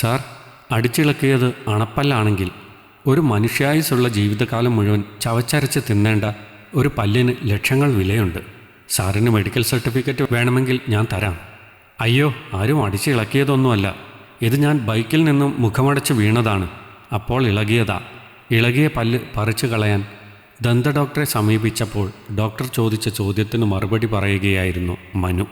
Sir അടിച്ചിളക്കിയത് അണപ്പല്ലാണെങ്കിൽ ഒരു മനുഷ്യായുസുള്ള ജീവിതകാലം മുഴുവൻ ചവച്ചരച്ച് തിന്നേണ്ട ഒരു പല്ലിന് ലക്ഷങ്ങൾ വിലയുണ്ട്. സാറിന് മെഡിക്കൽ സർട്ടിഫിക്കറ്റ് വേണമെങ്കിൽ ഞാൻ തരാം. അയ്യോ ആരും അടിച്ചിളക്കിയതൊന്നുമല്ല. ഇത് ഞാൻ ബൈക്കിൽ നിന്നും മുഖമടച്ച് വീണതാണ്. അപ്പോൾ ഇളകിയതാ. ഇളകിയ പല്ല് പറിച്ചു കളയാൻ ദന്ത ഡോക്ടറെ സമീപിച്ചപ്പോൾ ഡോക്ടർ ചോദിച്ച ചോദ്യത്തിന് മറുപടി പറയുകയായിരുന്നു മനു.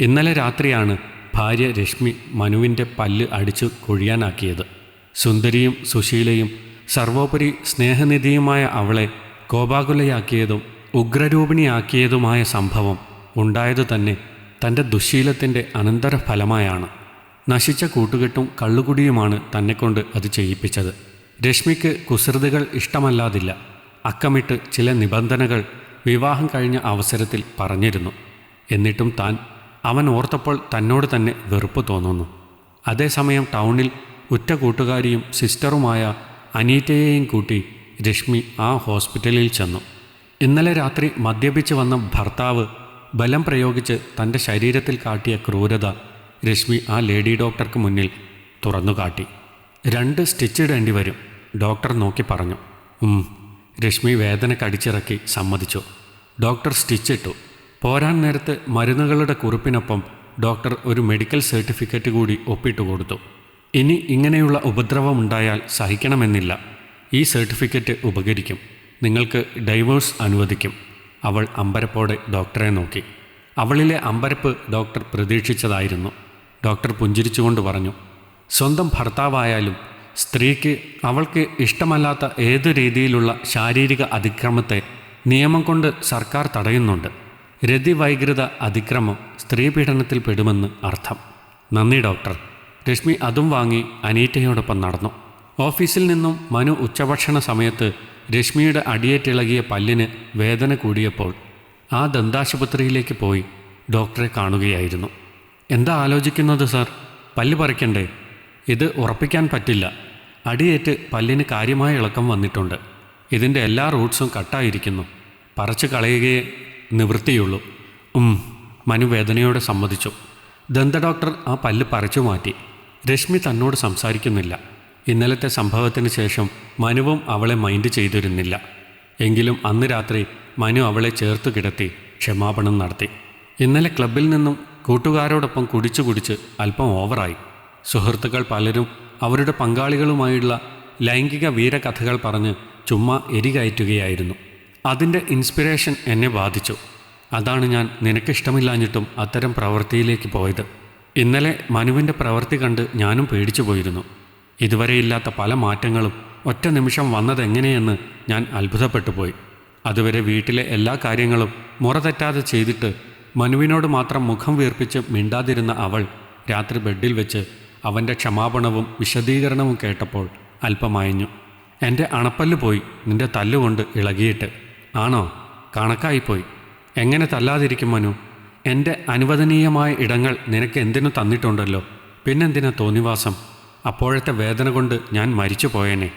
ഇന്നലെ രാത്രിയാണ് ഭാര്യ രശ്മി മനുവിന്റെ പല്ല് അടിച്ചു കൊഴിയാനാക്കിയത്. സുന്ദരിയും സുശീലയും സർവോപരി സ്നേഹനിധിയുമായ അവളെ കോപാകുലയാക്കിയതും ഉഗ്രരൂപിണിയാക്കിയതുമായ സംഭവം ഉണ്ടായതു തന്നെ തന്റെ ദുശീലത്തിന്റെ അനന്തരഫലമായാണ്. നശിച്ച കൂട്ടുകെട്ടും കള്ളുകുടിയുമാണ് തന്നെക്കൊണ്ട് അത് ചെയ്യിപ്പിച്ചത്. രശ്മിക്ക് കുസൃതികൾ ഇഷ്ടമല്ലാതില്ല. അക്കമിട്ട് ചില നിബന്ധനകൾ വിവാഹം കഴിഞ്ഞ അവസരത്തിൽ പറഞ്ഞിരുന്നു. എന്നിട്ടും താൻ അവൻ ഓർത്തപ്പോൾ തന്നോട് തന്നെ വെറുപ്പ് തോന്നുന്നു. അതേസമയം ടൗണിൽ ഉറ്റ കൂട്ടുകാരിയും സിസ്റ്ററുമായ അനീറ്റയെയും കൂട്ടി രശ്മി ആ ഹോസ്പിറ്റലിൽ ചെന്നു. ഇന്നലെ രാത്രി മദ്യപിച്ച് വന്ന ഭർത്താവ് ബലം പ്രയോഗിച്ച് തന്റെ ശരീരത്തിൽ കാട്ടിയ ക്രൂരത രശ്മി ആ ലേഡി ഡോക്ടർക്ക് മുന്നിൽ തുറന്നു കാട്ടി. രണ്ട് സ്റ്റിച്ച് ഇടേണ്ടി വരും ഡോക്ടർ നോക്കി പറഞ്ഞു. രശ്മി വേദന കടിച്ചിറക്കി സമ്മതിച്ചു. ഡോക്ടർ സ്റ്റിച്ചിട്ടു പോരാൻ നേരത്ത് മരുന്നുകളുടെ കുറിപ്പിനൊപ്പം ഡോക്ടർ ഒരു മെഡിക്കൽ സർട്ടിഫിക്കറ്റ് കൂടി ഒപ്പിട്ട് കൊടുത്തു. ഇനി ഇങ്ങനെയുള്ള ഉപദ്രവമുണ്ടായാൽ സഹിക്കണമെന്നില്ല. ഈ സർട്ടിഫിക്കറ്റ് ഉപകരിക്കും. നിങ്ങൾക്ക് ഡൈവേഴ്സ് അനുവദിക്കും. അവൾ അമ്പരപ്പോടെ ഡോക്ടറെ നോക്കി. അവളിലെ അമ്പരപ്പ് ഡോക്ടർ പ്രതീക്ഷിച്ചതായിരുന്നു. ഡോക്ടർ പുഞ്ചിരിച്ചുകൊണ്ട് പറഞ്ഞു സ്വന്തം ഭർത്താവായാലും സ്ത്രീക്ക് അവൾക്ക് ഇഷ്ടമല്ലാത്ത ഏതു രീതിയിലുള്ള ശാരീരിക അതിക്രമത്തെ നിയമം കൊണ്ട് സർക്കാർ തടയുന്നുണ്ട്. രതിവൈകൃത അതിക്രമം സ്ത്രീപീഡനത്തിൽ പെടുമെന്ന് അർത്ഥം. നന്ദി ഡോക്ടർ. രശ്മി അതും വാങ്ങി അനീറ്റയോടൊപ്പം നടന്നു. ഓഫീസിൽ നിന്നും മനു ഉച്ചഭക്ഷണ സമയത്ത് രശ്മിയുടെ അടിയേറ്റിളകിയ പല്ലിന് വേദന കൂടിയപ്പോൾ ആ ദന്താശുപത്രിയിലേക്ക് പോയി ഡോക്ടറെ കാണുകയായിരുന്നു. എന്താ ആലോചിക്കുന്നത് സാർ? പല്ല് പറിക്കണ്ടേ? ഇത് ഉറപ്പിക്കാൻ പറ്റില്ല. അടിയേറ്റ് പല്ലിന് കാര്യമായ ഇളക്കം വന്നിട്ടുണ്ട്. ഇതിന്റെ എല്ലാ റൂട്ട്സും കട്ടായിരിക്കുന്നു. പറിച്ചു കളയുകയേ നിവൃത്തിയുള്ളൂ. മനു വേദനയോടെ സമ്മതിച്ചു. ദന്ത ഡോക്ടർ ആ പല്ല് പറിച്ചു മാറ്റി. രശ്മി തന്നോട് സംസാരിക്കുന്നില്ല. ഇന്നലത്തെ സംഭവത്തിന് ശേഷം മനുവും അവളെ മൈൻഡ് ചെയ്തിരുന്നില്ല. എങ്കിലും അന്ന് രാത്രി മനു അവളെ ചേർത്ത് കിടത്തി ക്ഷമാപണം നടത്തി. ഇന്നലെ ക്ലബിൽ നിന്നും കൂട്ടുകാരോടൊപ്പം കുടിച്ചു കുടിച്ച് അല്പം ഓവറായി. സുഹൃത്തുക്കൾ പലരും അവരുടെ പങ്കാളികളുമായുള്ള ലൈംഗിക വീരകഥകൾ പറഞ്ഞ് ചുമ്മാ എരികയറ്റുകയായിരുന്നു അതിന്റെ ഇൻസ്പിറേഷൻ എന്നെ ബാധിച്ചു. അതാണ് ഞാൻ നിനക്കിഷ്ടമില്ലാഞ്ഞിട്ടും അത്തരം പ്രവൃത്തിയിലേക്ക് പോയത്. ഇന്നലെ മനുവിന്റെ പ്രവൃത്തി കണ്ട് ഞാനും പേടിച്ചു പോയിരുന്നു. ഇതുവരെയില്ലാത്ത പല മാറ്റങ്ങളും ഒറ്റ നിമിഷം വന്നതെങ്ങനെയെന്ന് ഞാൻ അത്ഭുതപ്പെട്ടു പോയി. അതുവരെ വീട്ടിലെ എല്ലാ കാര്യങ്ങളും മുറ തെറ്റാതെ ചെയ്തിട്ട് മനുവിനോട് മാത്രം മുഖം വീർപ്പിച്ച് മിണ്ടാതിരുന്ന അവൾ രാത്രി ബെഡിൽ വെച്ച് അവന്റെ ക്ഷമാപണവും വിശദീകരണവും കേട്ടപ്പോൾ അല്പമയഞ്ഞു എന്റെ അണപ്പല്ല് പോയി നിന്റെ തല്ലുകൊണ്ട് ഇളകിയിട്ട്. ആണോ? കണക്കായിപ്പോയി. എങ്ങനെ തല്ലാതിരിക്കും മനു? എന്റെ അനുവദനീയമായ ഇടങ്ങൾ നിനക്ക് എന്തിനു തന്നിട്ടുണ്ടല്ലോ? പിന്നെന്തിനാ തോന്നിവാസം? അപ്പോഴത്തെ വേദന കൊണ്ട് ഞാൻ മരിച്ചു പോയേനെ.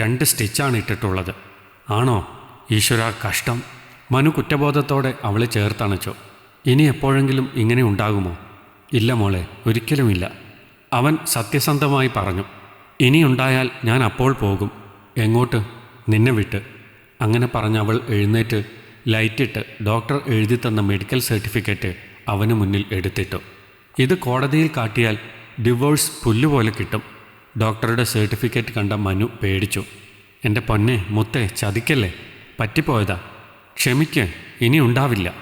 രണ്ട് സ്റ്റിച്ചാണ് ഇട്ടിട്ടുള്ളത്. ആണോ? ഈശ്വര കഷ്ടം. മനു കുറ്റബോധത്തോടെ അവളെ ചേർത്തണച്ചു? ഇനി എപ്പോഴെങ്കിലും ഇങ്ങനെ ഉണ്ടാകുമോ? ഇല്ല മോളെ ഒരിക്കലുമില്ല. അവൻ സത്യസന്ധമായി പറഞ്ഞു. ഇനിയുണ്ടായാൽ ഞാൻ അപ്പോൾ പോകും. എങ്ങോട്ട്? നിന്നെ വിട്ട്. അങ്ങനെ പറഞ്ഞ അവൾ എഴുന്നേറ്റ് ലൈറ്റിട്ട് ഡോക്ടർ എഴുതി തന്ന മെഡിക്കൽ സർട്ടിഫിക്കറ്റ് അവന് മുന്നിൽ എടുത്തിട്ടു. ഇത് കോടതിയിൽ കാട്ടിയാൽ ഡിവോഴ്സ് പുല്ലുപോലെ കിട്ടും. ഡോക്ടറുടെ സർട്ടിഫിക്കറ്റ് കണ്ട മനു പേടിച്ചു. എന്റെ പൊന്നെ മുത്തേ ചതിക്കല്ലേ? പറ്റിപ്പോയതാ. ക്ഷമിക്ക് ഇനി ഉണ്ടാവില്ല.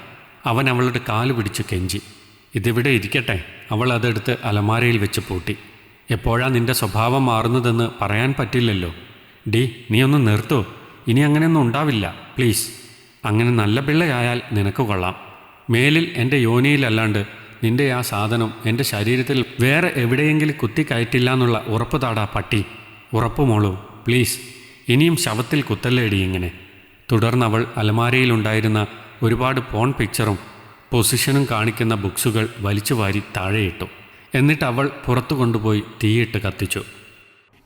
അവൻ അവളുടെ കാൽ പിടിച്ചു കെഞ്ചി. ഇതിവിടെ ഇരിക്കട്ടെ. അവൾ അതെടുത്ത് അലമാരയിൽ വെച്ച് പൂട്ടി. എപ്പോഴാ നിന്റെ സ്വഭാവം മാറുന്നതെന്ന് പറയാൻ പറ്റില്ലല്ലോ. ഡി നീ ഒന്ന് നിർത്തൂ. ഇനി അങ്ങനെയൊന്നും ഉണ്ടാവില്ല. പ്ലീസ്. അങ്ങനെ നല്ല പിള്ളയായാൽ നിനക്ക് കൊള്ളാം. മേലിൽ എന്റെ യോനിയിലല്ലാണ്ട് നിന്റെ ആ സാധനം എന്റെ ശരീരത്തിൽ വേറെ എവിടെയെങ്കിലും കുത്തിക്കയറ്റില്ല എന്നുള്ള ഉറപ്പ് താടാ പട്ടി. ഉറപ്പ് മോളൂ പ്ലീസ്. ഇനിയും ശവത്തിൽ കുത്തല്ലേടി ഇങ്ങനെ. തുടർന്ന് അവൾ അലമാരയിലുണ്ടായിരുന്ന ഒരുപാട് പോൺ പിക്ചറും പൊസിഷനും കാണിക്കുന്ന ബുക്സുകൾ വലിച്ചു വാരി താഴെയിട്ടു. എന്നിട്ട് അവൾ പുറത്തു കൊണ്ടുപോയി തീയിട്ട് കത്തിച്ചു.